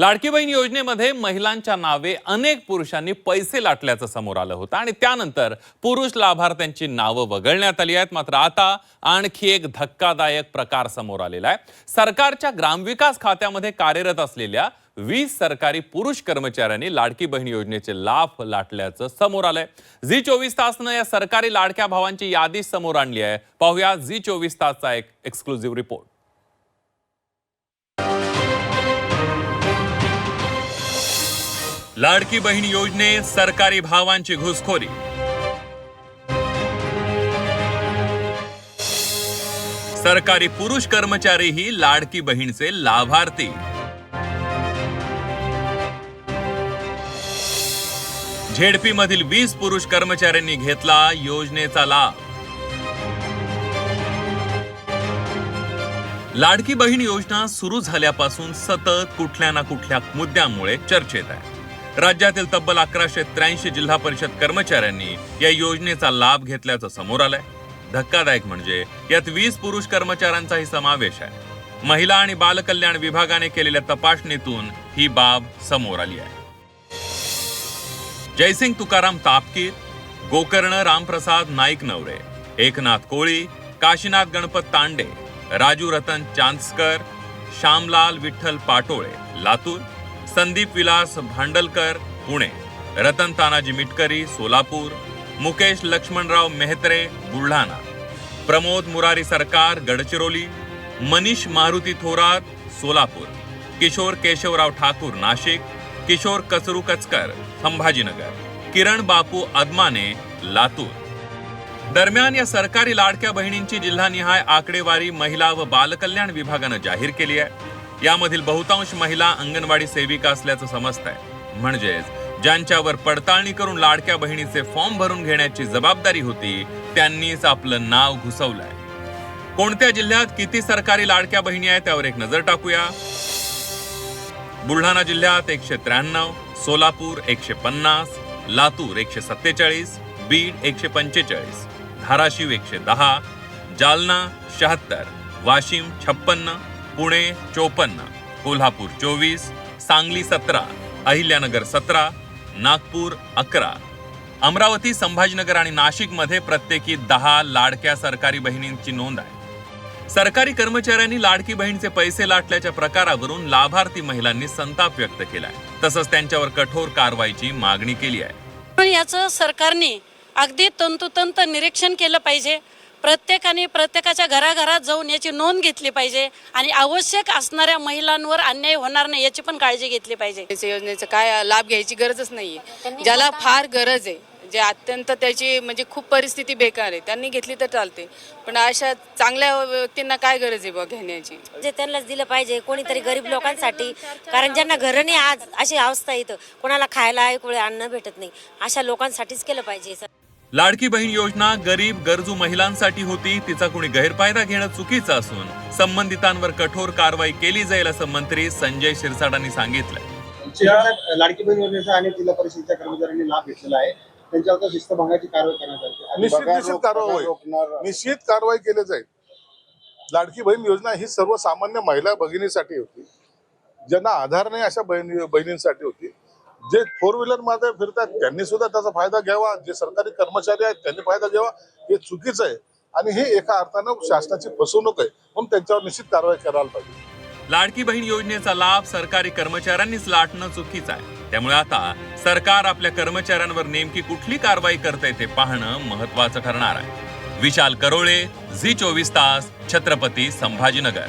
लाडकी बहीण योजनेमध्ये महिलांच्या नावे अनेक पुरुषांनी पैसे लाटल्याचं समोर आलं होतं आणि त्यानंतर पुरुष लाभार्थ्यांची नावं वगळण्यात आली आहेत. मात्र आता आणखी एक धक्कादायक प्रकार समोर आलेला आहे. सरकारच्या ग्रामविकास खात्यामध्ये कार्यरत असलेल्या वीस सरकारी पुरुष कर्मचाऱ्यांनी लाडकी बहीण योजनेचे लाभ लाटल्याचं समोर आलंय. झी चोवीस तासनं या सरकारी लाडक्या भावांची यादी समोर आणली आहे. पाहूया झी चोवीस तासचा एक एक्सक्लुझिव्ह रिपोर्ट लाडकी बहीण योजनेत सरकारी भावांची घुसखोरी. सरकारी पुरुष कर्मचारीही लाडकी बहीणचे लाभार्थी. झेडपी मधील वीस पुरुष कर्मचाऱ्यांनी घेतला योजनेचा लाभ. लाडकी बहीण योजना सुरू झाल्यापासून सतत कुठल्या ना कुठल्या मुद्द्यामुळे चर्चेत आहे. राज्यातील तब्बल अकराशे त्र्याऐंशी जिल्हा परिषद कर्मचाऱ्यांनी या योजनेचा लाभ घेतल्याचं समोर आलंय. धक्कादायक म्हणजे यात वीस पुरुष कर्मचाऱ्यांचाही समावेश आहे. महिला आणि बालकल्याण विभागाने केलेल्या तपासणीतून ही बाब समोर आली आहे. जयसिंग तुकाराम तापकीर गोकर्ण रामप्रसाद नाईक नवरे एकनाथ कोळी काशीनाथ गणपत तांडे राजू रतन चांदस्कर श्यामलाल विठ्ठल पाटोळे लातूर संदीप विलास भांडलकर पुणे. रतन तानाजी मिटकरी सोलापूर. मुकेश लक्ष्मणराव मेहत्रे बुलढाणा. प्रमोद मुरारी सरकार गडचिरोली. मनीष मारुती थोरात सोलापूर. किशोर केशवराव ठाकूर नाशिक. किशोर कचरू कचकर संभाजीनगर. किरण बापू अदमाने लातूर. दरम्यान या सरकारी लाडक्या बहिणींची जिल्हानिहाय आकडेवारी महिला व बालकल्याण विभागानं जाहीर केली आहे. यामधील बहुतांश महिला अंगणवाडी सेविका असल्याचं समजत आहे म्हणजेच ज्यांच्यावर पडताळणी करून लाडक्या बहिणीचे फॉर्म भरून घेण्याची जबाबदारी होती त्यांनीच आपलं नाव घुसवलंय. कोणत्या जिल्ह्यात किती सरकारी लाडक्या बहिणी आहेत त्यावर एक नजर टाकूया. बुलढाणा जिल्ह्यात एकशे त्र्याण्णव सोलापूर एकशे पन्नास लातूर एकशे सत्तेचाळीस बीड एकशे पंचेचाळीस धाराशिव एकशे दहा जालना शहात्तर वाशिम छप्पन्न पुणे चोपन्न कोल्हापूर चोवीस सांगली सतरा अहिल्यानगर सतरा नागपूर अकरा. अमरावती संभाजीनगर आणि नाशिकमध्ये प्रत्येकी दहा लाडक्या सरकारी बहिणींची नोंद आहे. सरकारी कर्मचाऱ्यांनी लाडकी बहीणचे पैसे लाटल्याच्या प्रकारावरून लाभार्थी महिलांनी संताप व्यक्त केलाय. तसंच त्यांच्यावर कठोर कारवाईची मागणी केली आहे. याचं सरकारने अगदी तंतोतंत निरीक्षण केलं पाहिजे. प्रत्येकाने प्रत्येकाच्या घराघरात जाऊन याची नोंद घेतली पाहिजे आणि आवश्यक असणाऱ्या महिलांवर अन्याय होणार नाही याची पण काळजी घेतली पाहिजे. योजनेचा काय लाभ घ्यायची गरजच नाहीये. ज्याला फार गरज आहे जे अत्यंत त्याची म्हणजे खूप परिस्थिती बेकार आहे त्यांनी घेतली तर चालते. पण अशा चांगल्या व्यक्तींना काय गरज आहे बा घेण्याची? जे त्यांनाच दिलं पाहिजे कोणीतरी गरीब लोकांसाठी. कारण ज्यांना घरं नाही आज अशी अवस्था येतं कोणाला खायला एक वेळ अन्न भेटत नाही. अशा लोकांसाठीच केलं पाहिजे. लाडकी बहीण योजना गरीब गरजू महिलांसाठी होती. तिचा कुणी गैरफायदा घेणं चुकीचं असून संबंधितांवर कठोर कारवाई केली जाईल असं मंत्री संजय शिरसाटांनी सांगितलं लाडकी बहीण योजनेचा अनेक जिल्हा परिषदेच्या कर्मचाऱ्यांनी लाभ घेतलेला आहे त्यांच्यावर शिस्तभंगाची कारवाई करण्यात आली. निश्चित कारवाई केली जाईल. लाडकी बहीण योजना ही सर्वसामान्य महिला भगिनीसाठी होती. ज्यांना आधार नाही अशा बहिणी बहिणींसाठी होती. जे फोर व्हीलरमध्ये फिरतात त्यांनी सुद्धा त्याचा फायदा घ्यावा. जे सरकारी कर्मचारी आहेत त्यांनी फायदा घ्यावा. हे चुकीचं आहे. आणि हे एका अर्थानं शासनाची फसवणूक आहे. म्हणून त्यांच्यावर निश्चित कारवाई करायला पाहिजे. लाडकी बहीण योजनेचा लाभ सरकारी कर्मचाऱ्यांनीच लाटणं चुकीचं आहे. त्यामुळे आता सरकार आपल्या कर्मचाऱ्यांवर नेमकी कुठली कारवाई करते ते पाहणं महत्वाचं ठरणार आहे. विशाल करोळे झी चोवीस तास छत्रपती संभाजीनगर.